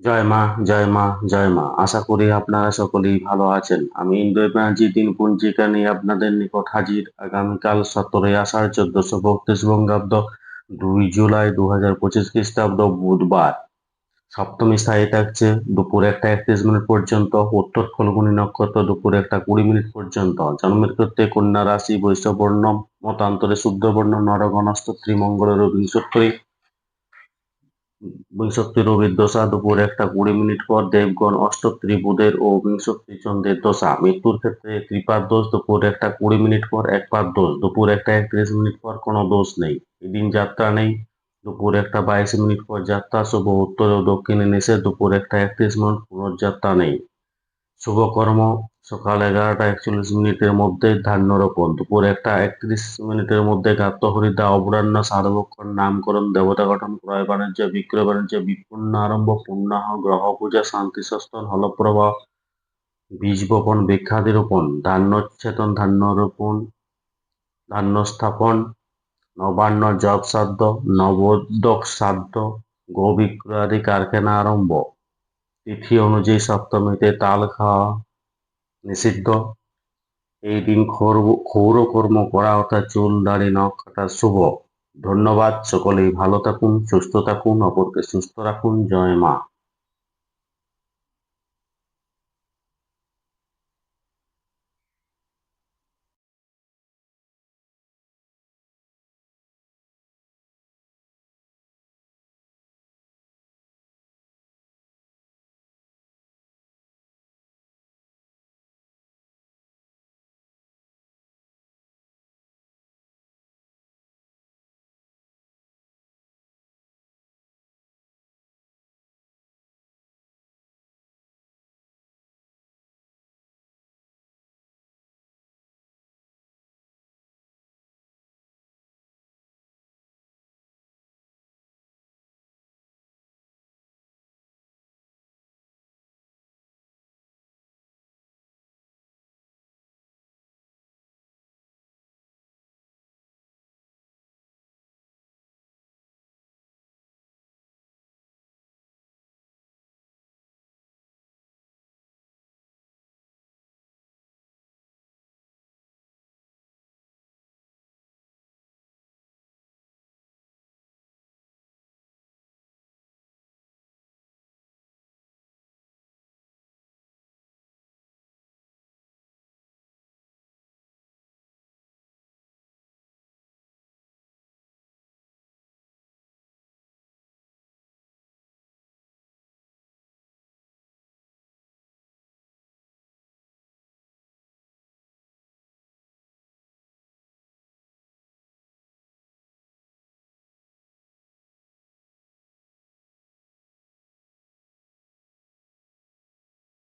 জয় মা জয় মা জয় মা। আশা করি আপনারা সকলেই ভালো আছেন। আমি ইন্দো ব্যানার্জি দিন পঞ্জিকা নিয়ে আপনাদের নিকট হাজির। আগামীকাল সতেরোই আষাঢ়, চোদ্দশো বত্রিশ বঙ্গাব্দ, দুই জুলাই দু হাজার পঁচিশ খ্রিস্টাব্দ, বুধবার। সপ্তমী স্থায়ী থাকছে দুপুর একটা একত্রিশ মিনিট পর্যন্ত। উত্তর ফলগুনি নক্ষত্র দুপুর একটা কুড়ি মিনিট পর্যন্ত। জন্মের ক্ষেত্রে কন্যা রাশি বৈশ্যবর্ণ মতান্তরে শুদ্ধবর্ণ নরগণস্থ ত্রিমঙ্গলের বিংশত্তরী বিংশক্তি রবির দশা দুপুর একটা কুড়ি মিনিট পর দেবগণ অষ্টত্রী বুধের ও বিংশক্তি চন্দ্রের দশা। মৃত্যুর ক্ষেত্রে ত্রিপাদ দোষ, দুপুর একটা কুড়ি মিনিট পর একপাদ দোষ, দুপুর একটা একত্রিশ মিনিট পর কোনো দোষ নেই। এদিন যাত্রা নেই, দুপুর একটা বাইশ মিনিট পর যাত্রা, শুভ উত্তর ও দক্ষিণে নিষেধ দুপুর একটা একত্রিশ মিনিট পুনর্যাত্রা নেই। শুভকর্ম সকাল এগারোটা একচল্লিশ মিনিটের মধ্যে ধান্য রোপণ দুপুর একটা একত্রিশ মিনিটের মধ্যে গাত্রহরিদা অপরাহ্ন সাধবক্ষণ নামকরণ, দেবতা গঠন, ক্রয় বাণিজ্য, বিক্রয় বাণিজ্য বিপন্ন আরম্ভ পূর্ণাহ গ্রহ পূজা, শান্তি সস্তন, হলপ্রবাহ বীজ বপন বৃক্ষাদি রোপণ ধান্যচ্ছেদন ধান্য রোপণ ধান্য স্থাপন নবান্ন জব শ্রাদ্ধ নবোদক শ্রাদ্ধ গো বিক্রয় আদি কারখানা আরম্ভ। তিথি অনুযায়ী সপ্তমীতে তাল খাওয়া নিষিদ্ধ। এই দিন ক্ষৌর কর্ম করা অর্থাৎ চুল, দাড়ি, নখ কাটা শুভ। ধন্যবাদ সকলেই। ভালো থাকুন, সুস্থ থাকুন, অপরকে সুস্থ রাখুন। জয় মা।